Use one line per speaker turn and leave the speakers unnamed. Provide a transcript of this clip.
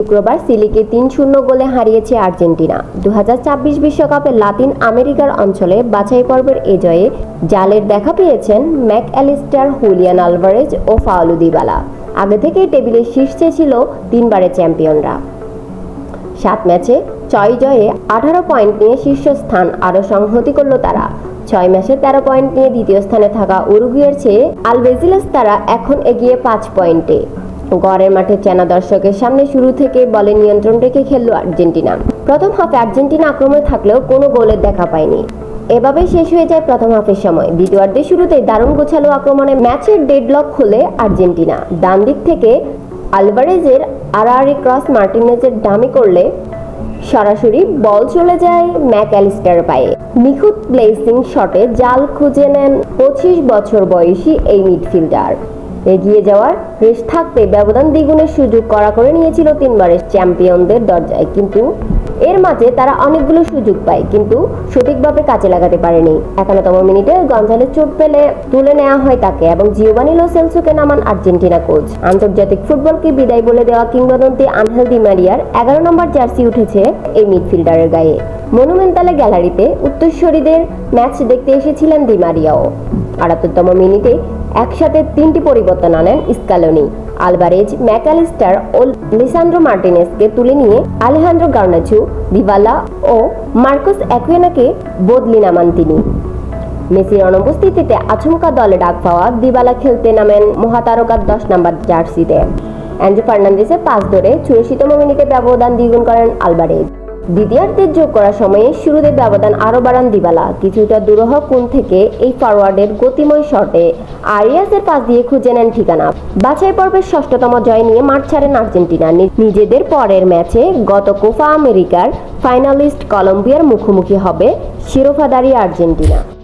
শুক্রবার সিলিকে তিন শূন্য গোলে হারিয়েছে আর্জেন্টিনা। দু বিশ্বকাপে লাতিন আমেরিকার অঞ্চলে বাছাই পর্বের এ জয়ে জালের দেখা পেয়েছেন ম্যাক অ্যালিস্টার হুলিয়ান আলভারেজ ও ফাউলু দিবালা। আগে থেকেই টেবিলের শীর্ষে ছিল তিনবারের চ্যাম্পিয়নরা। সাত ম্যাচে ছয় জয়ে আঠারো পয়েন্ট নিয়ে শীর্ষস্থান আরও সংহতি করল তারা। ছয় ম্যাচে তেরো পয়েন্ট নিয়ে দ্বিতীয় স্থানে থাকা উরুগুয়ের চেয়ে আলবেজিলাস তারা এখন এগিয়ে পাঁচ পয়েন্টে। গড়ের মাঠে চেনা দর্শকের সামনে শুরু থেকে বলে নিয়ন্ত্রণ রেখে খেলল আর্জেন্টিনা। প্রথম হাফে আর্জেন্টিনা আক্রমণে থাকলেও কোনো গোলের দেখা পায়নি। এভাবেই শেষ হয়ে যায় প্রথম হাফের সময়। দ্বিতীয়ার্ধের শুরুতেই দারুণ গোছালো আক্রমণে ম্যাচের ডেডলক খুলে আর্জেন্টিনা। ডান দিক থেকে আলভারেজের আড়াআড়ি ক্রস মার্টিনেজের ডামি করলে সরাসরি বল চলে যায় ম্যাক অ্যালিস্টার পায়ে। নিখুঁত প্লেসিং শটে জাল খুঁজে নেন পঁচিশ বছর বয়সী এই মিডফিল্ডার। এগিয়ে যাওয়ার রেশ থাকতে ব্যবধান দ্বিগুণের সুযোগ করা করে নিয়েছিল তিনবারের চ্যাম্পিয়নদের দরজায়। কিন্তু এর মাঝে তারা অনেকগুলো সুযোগ পায়, কিন্তু সঠিকভাবে কাজে লাগাতে পারেনি। একান্নতম মিনিটে গঞ্জালে চোট পেলে তুলে নেওয়া হয় তাকে এবং জিওবানি লো সেলসোকে নামান আর্জেন্টিনা কোচ। আন্তর্জাতিক ফুটবলকে বিদায় বলে দেওয়া কিংবদন্তি আনহেল মারিয়ার এগারো নম্বর জার্সি উঠেছে এই মিডফিল্ডারের গায়ে। মনুমেন্টালে গ্যালারিতে উত্তরসূরিদের ম্যাচ দেখতে এসেছিলেন দি মারিয়াও আটাত্তরতম মিনিটে একসাথে তিনটি পরিবর্তন আনেন স্কালোনি আলভারেজ ম্যাকালিস্টার ও লিসান্দ্রো মার্টিনেসকে তুলে নিয়ে আলেহান্দ্রো গার্নাচু দিবালা ও মার্কোস অ্যাকুয়েনাকে বদলি নামান তিনি। মেসির অনুপস্থিতিতে আচমকা দলে ডাক পাওয়া দিবালা খেলতে নামেন মহাতারকার দশ নম্বর জার্সিতে। অ্যান্ড্রু ফার্নান্দেসের পাস ধরে চুরাশিতম মিনিটে ব্যবধান দ্বিগুণ করেন আলভারেজ দ্বিতীয়ার্ধের যোগ করার সময়ে শুরুতে ব্যবধান আরও বাড়ান দিবালা। কিছুটা দুরহ কোণ থেকে এই ফরওয়ার্ডের গতিময় শটে আরিয়াসের পাশ দিয়ে খুঁজে নেন ঠিকানা। বাছাই পর্বের ষষ্ঠতম জয় নিয়ে মাঠ ছাড়েন আর্জেন্টিনা। নিজেদের পরের ম্যাচে গত কোফা আমেরিকার ফাইনালিস্ট কলম্বিয়ার মুখোমুখি হবে শিরোফাদারি আর্জেন্টিনা।